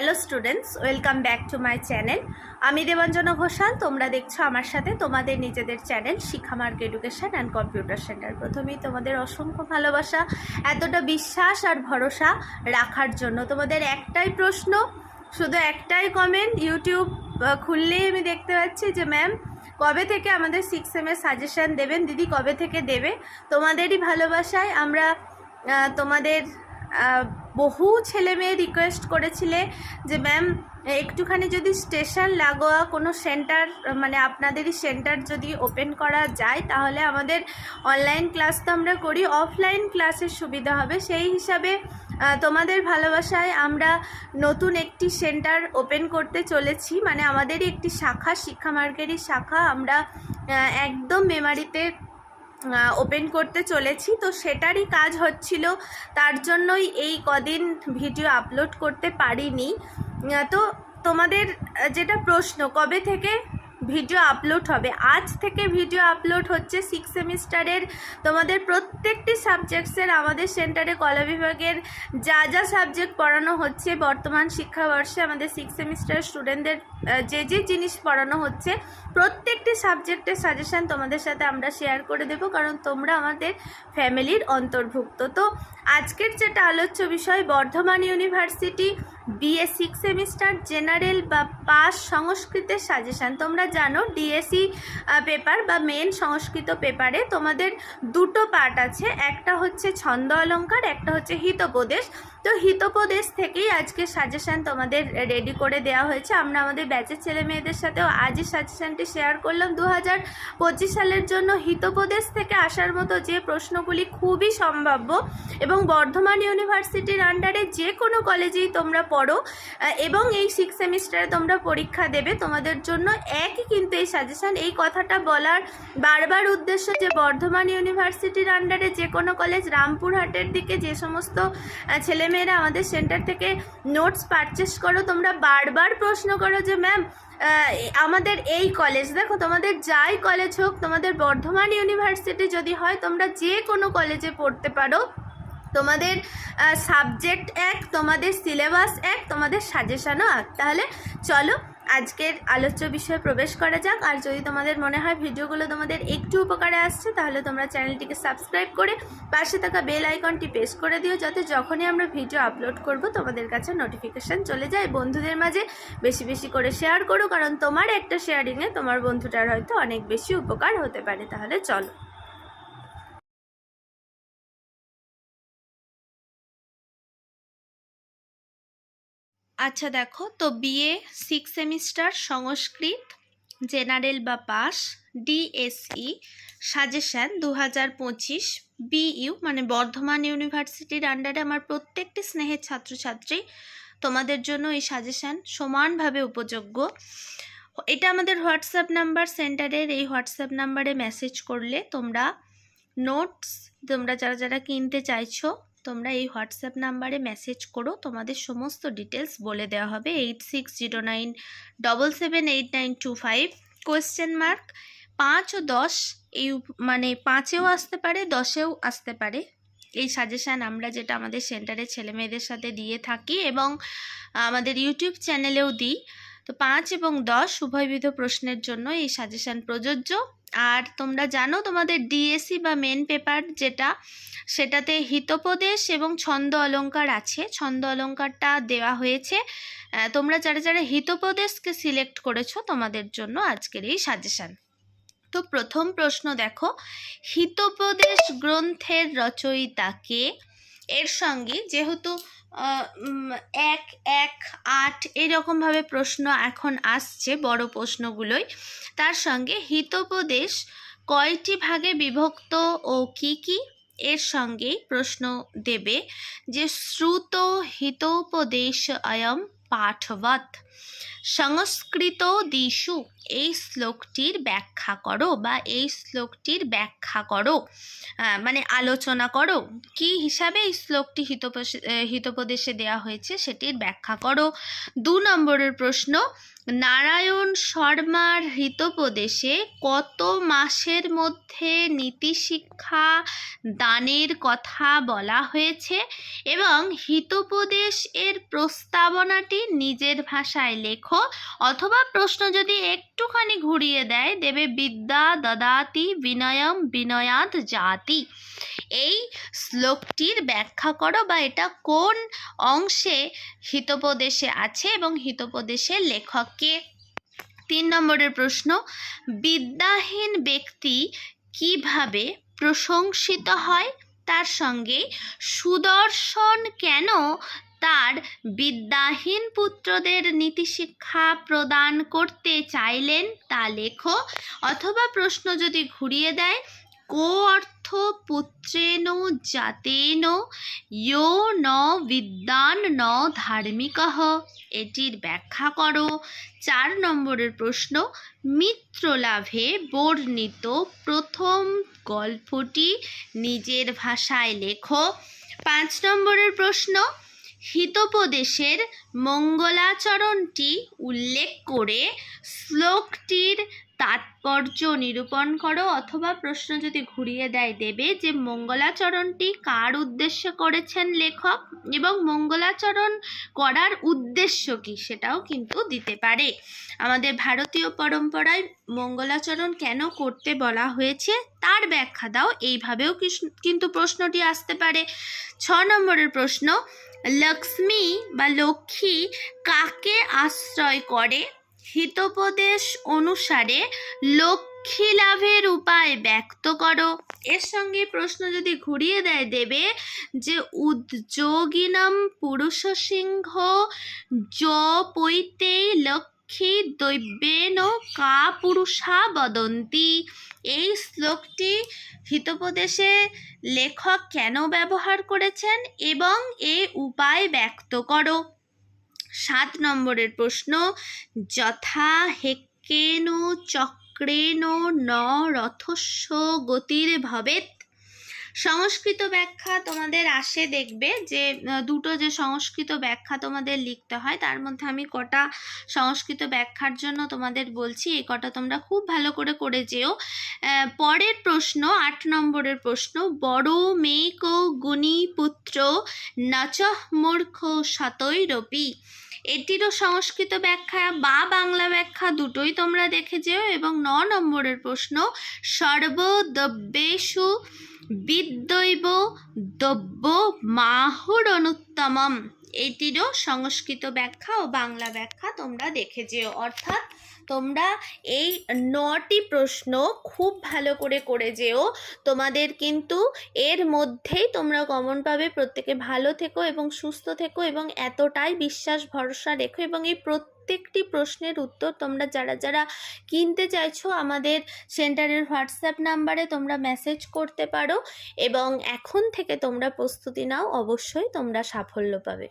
Hello students welcome back to my channel আমি দেবাঞ্জনা ঘোষাল, তোমরা দেখছ আমার সাথে তোমাদের নিজেদের channel Shikshamarg education and computer centre প্রথমেই তোমাদের অসংখ্য ভালোবাসা, এতটা বিশ্বাস আর ভরসা রাখার জন্য। তোমাদের একটাই প্রশ্ন, শুধু একটাই কমেন্ট ইউটিউব খুললেই আমি দেখতে পাচ্ছি যে ম্যাম কবে থেকে আমাদের সিক্স এমের সাজেশান দেবেন? দিদি কবে থেকে দেবে? তোমাদেরই ভালোবাসায় আমরা তোমাদের বহু ছেলে মেয়ে রিকোয়েস্ট করেছিলে যে ম্যাম একটুখানি যদি স্টেশন লাগোয়া, কোনো সেন্টার মানে আপনাদেরই সেন্টার যদি ওপেন করা যায়, তাহলে আমাদের অনলাইন ক্লাস তো আমরা করি অফলাইন ক্লাসের সুবিধা হবে। সেই হিসাবে তোমাদের ভালোবাসায় আমরা নতুন একটি সেন্টার ওপেন করতে চলেছি। মানে আমাদেরই একটি শাখা, শিক্ষা মার্গেরই শাখা। আমরা একদম মেমারিতে ওপেন করতে চলেছি। তো সেটারই কাজ হচ্ছিল, তার জন্যই এই কদিন ভিডিও আপলোড করতে পারিনি। তো তোমাদের যেটা প্রশ্ন, কবে থেকে ভিডিও আপলোড হবে? আজ থেকে ভিডিও আপলোড হচ্ছে সিক্স সেমিস্টারের তোমাদের প্রত্যেকটি সাবজেক্টসের আমাদের সেন্টারে কলা বিভাগের যা যা সাবজেক্ট পড়ানো হচ্ছে বর্তমান শিক্ষাবর্ষে আমাদের সিক্স সেমিস্টার স্টুডেন্টদের যে যে জিনিস পড়ানো হচ্ছে, প্রত্যেকটি সাবজেক্টের সাজেশান তোমাদের সাথে আমরা শেয়ার করে দেব, কারণ তোমরা আমাদের ফ্যামিলির অন্তর্ভুক্ত। তো আজকের যেটা আলোচ্য বিষয়, Bardhaman university BA six semester general বা পাস সংস্কৃতের সাজেশান তোমরা জানো ডিএসি পেপার বা মেন সংস্কৃত পেপারে তোমাদের দুটো পার্ট আছে। একটা হচ্ছে ছন্দ অলঙ্কার, একটা হচ্ছে হিতোপদেশ। তো হিতোপদেশ থেকেই আজকে সাজেশান তোমাদের রেডি করে দেওয়া হয়েছে। আমরা আমাদের ব্যাচের ছেলে মেয়েদের সাথেও আজই সাজেশানটি শেয়ার করলাম। দু হাজার পঁচিশ সালের জন্য হিতোপদেশ থেকে আসার মতো যে প্রশ্নগুলি খুবই সম্ভাব্য এবং বর্ধমান ইউনিভার্সিটির আন্ডারে যে কোনো কলেজেই তোমরা পড়ো এবং এই সিক্স সেমিস্টারে তোমরা পরীক্ষা দেবে। তোমাদের জন্য একই কিন্তু এই সাজেশান এই কথাটা বলার বারবার উদ্দেশ্য যে বর্ধমান ইউনিভার্সিটির আন্ডারে যে কোনো কলেজ রামপুরহাটের দিকে যে সমস্ত আহ, ছেলেমেয়েরা আমাদের সেন্টার থেকে নোটস পারচেস করো, তোমরা বারবার প্রশ্ন করো যে, ম্যাম আমাদের এই কলেজ দেখো, তোমাদের যাই কলেজ হোক, তোমাদের বর্ধমান ইউনিভার্সিটি যদি হয়, তোমরা যে কোনো কলেজে পড়তে পারো। তোমাদের সাবজেক্ট এক, তোমাদের সিলেবাস এক, তোমাদের সাজেশানও এক। তাহলে চলো আজকের আলোচ্য বিষয়ে প্রবেশ করা যাক। আর যদি তোমাদের মনে হয় ভিডিওগুলো তোমাদের একটু উপকারে আসছে, তাহলে তোমরা চ্যানেলটিকে সাবস্ক্রাইব করে পাশে থাকা বেল আইকনটি প্রেস করে দিও, যাতে যখনই আমরা ভিডিও আপলোড করব, তোমাদের কাছে নোটিফিকেশান চলে যায়। বন্ধুদের মাঝে বেশি বেশি করে শেয়ার করো, কারণ তোমার একটা শেয়ারিংয়ে তোমার বন্ধুটার হয়তো অনেক বেশি উপকার হতে পারে। তাহলে চলো। আচ্ছা দেখো, তো BA six semester Sanskrit, general বা পাস, ডিএসই, সাজেশান দু হাজার পঁচিশ, বিইউ মানে বর্ধমান ইউনিভার্সিটির আন্ডারে আমার প্রত্যেকটি স্নেহের ছাত্রছাত্রী তোমাদের জন্য এই সাজেশান সমানভাবে উপযোগ্য। এটা আমাদের হোয়াটসঅ্যাপ নাম্বার, সেন্টারের এই হোয়াটসঅ্যাপ নাম্বারে মেসেজ করলে তোমরা নোটস তোমরা যারা যারা কিনতে চাইছো তোমরা এই হোয়াটসঅ্যাপ নাম্বারে মেসেজ করো, তোমাদের সমস্ত ডিটেলস বলে দেওয়া হবে। Eight six zero nine double seven eight nine two five question mark পাঁচ ও দশ এই মানে পাঁচেও আসতে পারে, দশেও আসতে পারে। এই সাজেশান আমরা যেটা আমাদের সেন্টারে ছেলে মেয়েদের সাথে দিয়ে থাকি এবং আমাদের ইউটিউব চ্যানেলেও দিই। তো পাঁচ এবং দশ উভয়বিধ প্রশ্নের জন্য এই সাজেশান প্রযোজ্য। আর তোমরা জানো তোমাদের ডিএসসি বা মেন পেপার যেটা, সেটাতে হিতোপদেশ এবং ছন্দ অলঙ্কার আছে। ছন্দ অলঙ্কারটা দেওয়া হয়েছে। তোমরা যারা যারা হিতোপদেশকে সিলেক্ট করেছ তোমাদের জন্য আজকের এই সাজেশান তো প্রথম প্রশ্ন দেখো, হিতোপদেশ গ্রন্থের রচয়িতাকে এর সঙ্গে যেহেতু এক এক, আট এরকমভাবে প্রশ্ন এখন আসছে বড় প্রশ্নগুলোই। তার সঙ্গে হিতোপদেশ কয়টি ভাগে বিভক্ত ও কি কি? এর সঙ্গেই প্রশ্ন দেবে যে শ্রুত হিতোপদেশ অয়ম পাঠবৎ। সংস্কৃত দিশু এই শ্লোকটির ব্যাখ্যা করো বা এই শ্লোকটির ব্যাখ্যা করো মানে আলোচনা করো। কি হিসাবে এই শ্লোকটি হিতোপদেশে দেওয়া হয়েছে সেটির ব্যাখ্যা করো। দু নম্বরের প্রশ্ন, নারায়ণ শর্মার হিতোপদেশে কত মাসের মধ্যে নীতিশিক্ষা দানের কথা বলা হয়েছে এবং হিতোপদেশ এর প্রস্তাবনাটি নিজের ভাষায় লেখো অথবা প্রশ্ন যদি একটুখানি ঘুরিয়ে দেয়, দেবে বিদ্যা, দদাতি, বিনয়ম, বিনয়াত জাতি। এই শ্লোকটির ব্যাখ্যা করো বা এটা কোন অংশে হিতোপদেশে আছে এবং হিতোপদেশের লেখককে তিন নম্বরের প্রশ্ন, বিদ্যাহীন ব্যক্তি কীভাবে প্রশংসিত হয়? তার সঙ্গে সুদর্শন কেন তার বিদ্যাহীন পুত্রদের নীতিশিক্ষা প্রদান করতে চাইলেন তা লেখো। অথবা প্রশ্ন যদি ঘুরিয়ে দেয়, কো অর্থ পুত্রেন জাতেন ইয়ো ন বিদ্যান ন ধার্মিক। এটির ব্যাখ্যা করো। চার নম্বরের প্রশ্ন, মিত্রলাভে বর্ণিত প্রথম গল্পটি নিজের ভাষায় লেখো। পাঁচ নম্বরের প্রশ্ন হিতোপদেশের মঙ্গলাচরণটি উল্লেখ করে শ্লোকটির তাৎপর্য নিরূপণ করো অথবা প্রশ্ন যদি ঘুরিয়ে দেয় দেবে যে মঙ্গলাচরণটি কার উদ্দেশ্যে করেছেন লেখক এবং মঙ্গলাচরণ করার উদ্দেশ্য কি সেটাও কিন্তু দিতে পারে। আমাদের ভারতীয় পরম্পরায় মঙ্গলাচরণ কেন করতে বলা হয়েছে তার ব্যাখ্যা দাও। এইভাবেও কিন্তু প্রশ্নটি আসতে পারে। ছ নম্বরের প্রশ্ন লক্ষ্মী বা লক্ষ্মী কাকে আশ্রয় করে? হিতোপদেশ অনুসারে লক্ষ্মী লাভের উপায় ব্যক্ত করো। এর সঙ্গে প্রশ্ন যদি ঘুরিয়ে দেয়, দেবে যে উদ্যোগিনম পুরুষ সিংহ জ পৈতেই লক্ষ্মী দৈব্যেন কা পুরুষা বদন্তি। এই শ্লোকটি হিতোপদেশে লেখক কেন ব্যবহার করেছেন এবং এ উপায় ব্যক্ত করো। সাত নম্বরের প্রশ্ন, যথা হেক্কেন চক্রেণ ন রথস্য গতির ভবেত সংস্কৃত ব্যাখ্যা তোমাদের আসে দেখবে যে দুটো যে সংস্কৃত ব্যাখ্যা তোমাদের লিখতে হয়, তার মধ্যে আমি কটা সংস্কৃত ব্যাখ্যার জন্য তোমাদের বলছি, এই কটা তোমরা খুব ভালো করে করে যেও। পরের প্রশ্ন, আট নম্বরের প্রশ্ন, বড় মেক গুণী পুত্র নচ মূর্খ শতৈরপি এটিরও সংস্কৃত ব্যাখ্যা, বা বাংলা ব্যাখ্যা দুটোই তোমরা দেখে যেও। এবং ন নম্বরের প্রশ্ন সর্বদব্যেষু বিদ্যৈব দব্য মাহুর অনুত্তমম এটিরও সংস্কৃত ব্যাখ্যা ও বাংলা ব্যাখ্যা তোমরা দেখে যেও অর্থাৎ তোমরা এই নটি প্রশ্ন খুব ভালো করে করে যেও তোমাদের কিন্তু এর মধ্যেই তোমরা কমন পাবে। প্রত্যেকে ভালো থেকো এবং সুস্থ থেকো এবং এতটাই বিশ্বাস, ভরসা রেখো এবং এই প্রত্যেকটি প্রশ্নের উত্তর তোমরা যারা যারা কিনতে চাইছো আমাদের সেন্টারের হোয়াটসঅ্যাপ নাম্বারে তোমরা মেসেজ করতে পারো এবং এখন থেকে তোমরা প্রস্তুতি নাও, অবশ্যই তোমরা সাফল্য পাবে।